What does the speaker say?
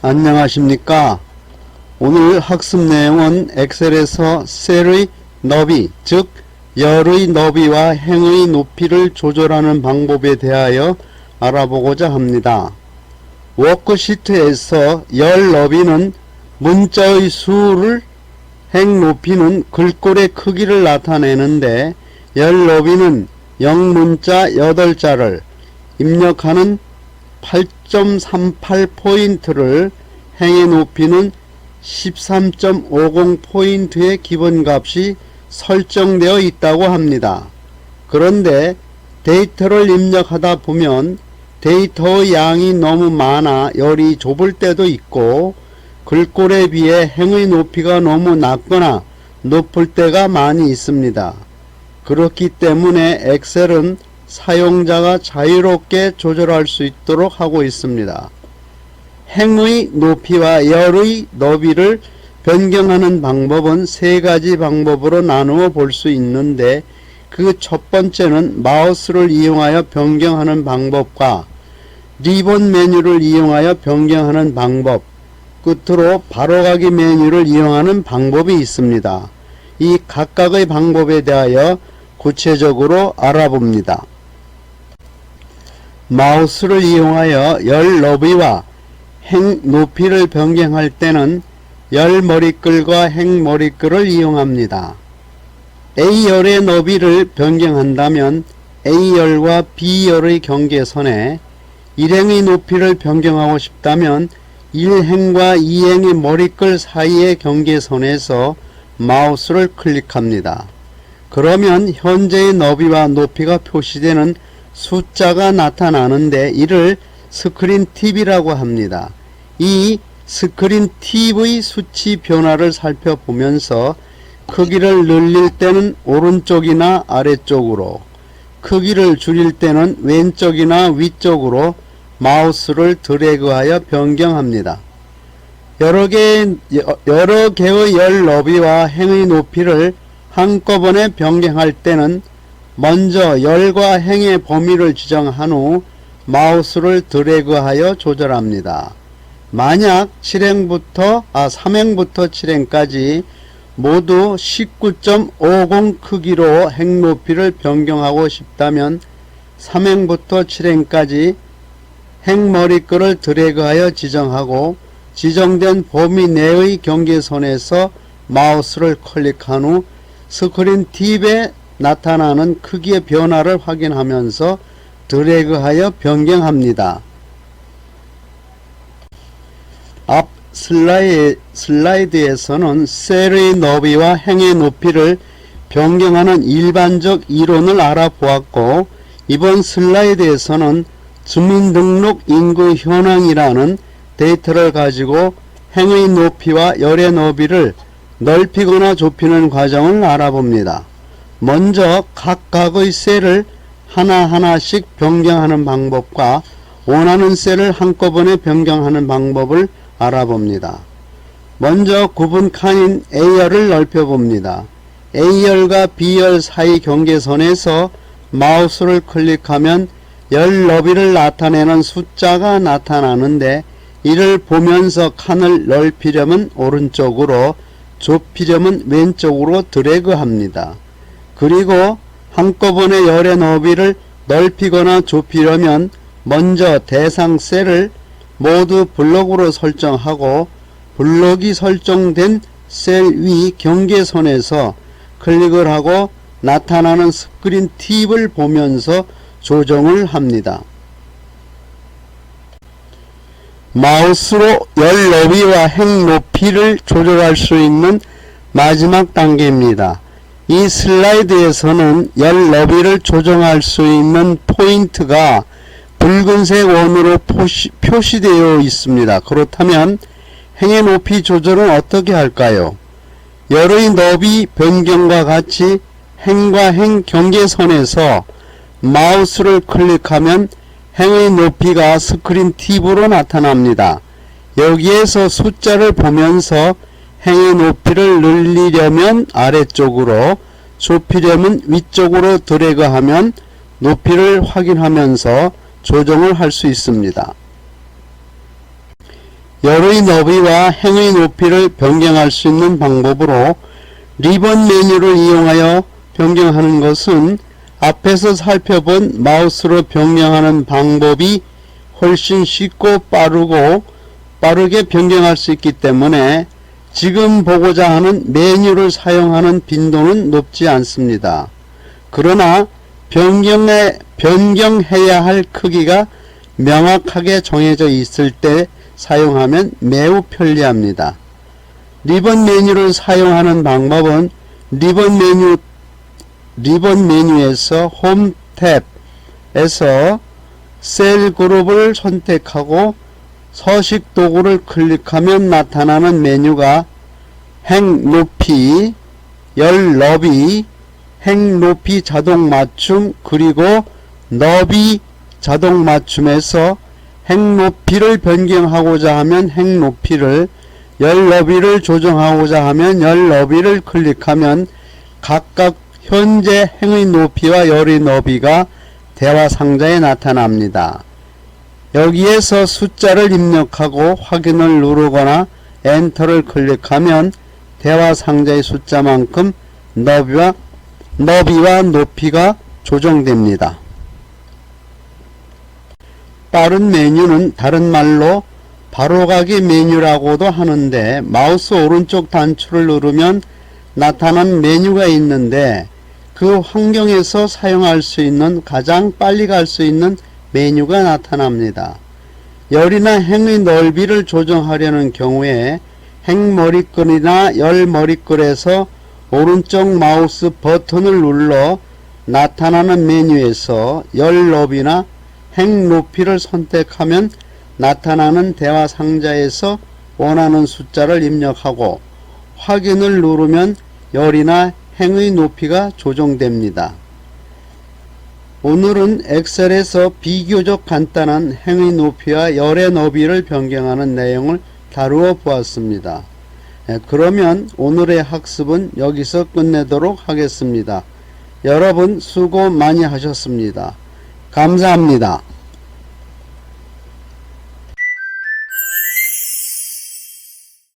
안녕하십니까. 오늘 학습 내용은 엑셀에서 셀의 너비, 즉 열의 너비와 행의 높이를 조절하는 방법에 대하여 알아보고자 합니다. 워크시트에서 열 너비는 문자의 수를 행 높이는 글꼴의 크기를 나타내는데 열 너비는 영문자 8자를 입력하는 8.38포인트를 행의 높이는 13.50포인트의 기본값이 설정되어 있다고 합니다. 그런데 데이터를 입력하다 보면 데이터의 양이 너무 많아 열이 좁을 때도 있고 글꼴에 비해 행의 높이가 너무 낮거나 높을 때가 많이 있습니다. 그렇기 때문에 엑셀은 사용자가 자유롭게 조절할 수 있도록 하고 있습니다. 행의 높이와 열의 너비를 변경하는 방법은 세 가지 방법으로 나누어 볼 수 있는데 그 첫 번째는 마우스를 이용하여 변경하는 방법과 리본 메뉴를 이용하여 변경하는 방법, 끝으로 바로가기 메뉴를 이용하는 방법이 있습니다. 이 각각의 방법에 대하여 구체적으로 알아봅니다. 마우스를 이용하여 열 너비와 행 높이를 변경할 때는 열 머리끌과 행 머리끌을 이용합니다. A열의 너비를 변경한다면 A열과 B열의 경계선에 일행의 높이를 변경하고 싶다면 1행과 2행의 머리끌 사이의 경계선에서 마우스를 클릭합니다. 그러면 현재의 너비와 높이가 표시되는 숫자가 나타나는데 이를 스크린 팁이라고 합니다. 이 스크린 팁의 수치 변화를 살펴보면서 크기를 늘릴 때는 오른쪽이나 아래쪽으로 크기를 줄일 때는 왼쪽이나 위쪽으로 마우스를 드래그하여 변경합니다. 여러 개의, 여러 개의 열 너비와 행의 높이를 한꺼번에 변경할 때는 먼저 열과 행의 범위를 지정한 후 마우스를 드래그하여 조절합니다. 만약 7행부터 아 3행부터 7행까지 모두 19.50 크기로 행 높이를 변경하고 싶다면 3행부터 7행까지 행 머리끈을 드래그하여 지정하고 지정된 범위 내의 경계선에서 마우스를 클릭한 후 스크린 팁에 나타나는 크기의 변화를 확인하면서 드래그하여 변경합니다. 앞 슬라이, 슬라이드에서는 셀의 너비와 행의 높이를 변경하는 일반적 이론을 알아보았고 이번 슬라이드에서는 주민등록 인구 현황이라는 데이터를 가지고 행의 높이와 열의 너비를 넓히거나 좁히는 과정을 알아봅니다. 먼저 각각의 셀을 하나하나씩 변경하는 방법과 원하는 셀을 한꺼번에 변경하는 방법을 알아봅니다. 먼저 구분 칸인 A열을 넓혀봅니다. A열과 B열 사이 경계선에서 마우스를 클릭하면 열 너비를 나타내는 숫자가 나타나는데 이를 보면서 칸을 넓히려면 오른쪽으로 좁히려면 왼쪽으로 드래그합니다. 그리고 한꺼번에 열의 너비를 넓히거나 좁히려면 먼저 대상 셀을 모두 블록으로 설정하고 블록이 설정된 셀 위 경계선에서 클릭을 하고 나타나는 스크린 팁을 보면서 조정을 합니다. 마우스로 열 너비와 행 높이를 조절할 수 있는 마지막 단계입니다. 이 슬라이드에서는 열 너비를 조정할 수 있는 포인트가 붉은색 원으로 표시, 표시되어 있습니다. 그렇다면 행의 높이 조절은 어떻게 할까요? 열의 너비 변경과 같이 행과 행 경계선에서 마우스를 클릭하면 행의 높이가 스크린 팁으로 나타납니다. 여기에서 숫자를 보면서 행의 높이를 늘리려면 아래쪽으로 좁히려면 위쪽으로 드래그하면 높이를 확인하면서 조정을 할 수 있습니다. 열의 너비와 행의 높이를 변경할 수 있는 방법으로 리본 메뉴를 이용하여 변경하는 것은 앞에서 살펴본 마우스로 변경하는 방법이 훨씬 쉽고 빠르고 빠르게 변경할 수 있기 때문에 지금 보고자 하는 메뉴를 사용하는 빈도는 높지 않습니다. 그러나 변경해, 변경해야 할 크기가 명확하게 정해져 있을 때 사용하면 매우 편리합니다. 리본 메뉴를 사용하는 방법은 리본 메뉴 리본 메뉴에서 홈 탭에서 셀 그룹을 선택하고 서식 도구를 클릭하면 나타나는 메뉴가 행 높이, 열 너비, 행 높이 자동 맞춤 그리고 너비 자동 맞춤에서 행 높이를 변경하고자 하면 행 높이를 열 너비를 조정하고자 하면 열 너비를 클릭하면 각각 현재 행의 높이와 열의 너비가 대화 상자에 나타납니다. 여기에서 숫자를 입력하고 확인을 누르거나 엔터를 클릭하면 대화 상자의 숫자만큼 너비와 너비와 높이가 조정됩니다. 빠른 메뉴는 다른 말로 바로가기 메뉴라고도 하는데 마우스 오른쪽 단추를 누르면 나타난 메뉴가 있는데 그 환경에서 사용할 수 있는 가장 빨리 갈 수 있는 메뉴가 나타납니다. 열이나 행의 넓이를 조정하려는 경우에 행 머리끈이나 열 머리끈에서 오른쪽 마우스 버튼을 눌러 나타나는 메뉴에서 열 너비나 행 높이를 선택하면 나타나는 대화 상자에서 원하는 숫자를 입력하고 확인을 누르면 열이나 행의 높이가 조정됩니다. 오늘은 엑셀에서 비교적 간단한 행의 높이와 열의 너비를 변경하는 내용을 다루어 보았습니다. 예, 그러면 오늘의 학습은 여기서 끝내도록 하겠습니다. 여러분 수고 많이 하셨습니다. 감사합니다.